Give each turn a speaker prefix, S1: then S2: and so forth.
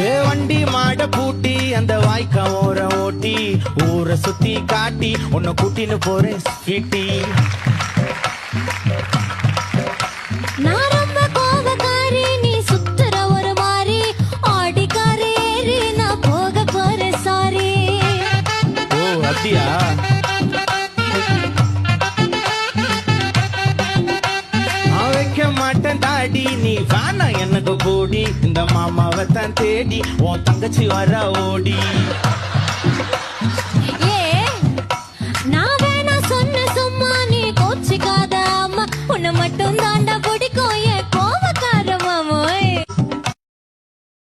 S1: ஏ வண்டி மாட பூட்டி அந்த வாய்க்கா ஓர ஓட்டி ஊரை சுத்தி காட்டி உன்னை கூட்டின்னு போறேன் ஸ்வீட்டி.
S2: நான் ரொம்ப கோபக்காரி நீ சுத்துற ஒரு மாதிரி ஆடிக்காரி ஏறி நான் போக போறேன் சாரி.
S1: ஓ அப்படியா? வாடி நீ வானா எனக்கு போடி இந்த மாமாவை தான் தேடி உன் தங்கச்சி வர ஓடி. மட்டும்தான்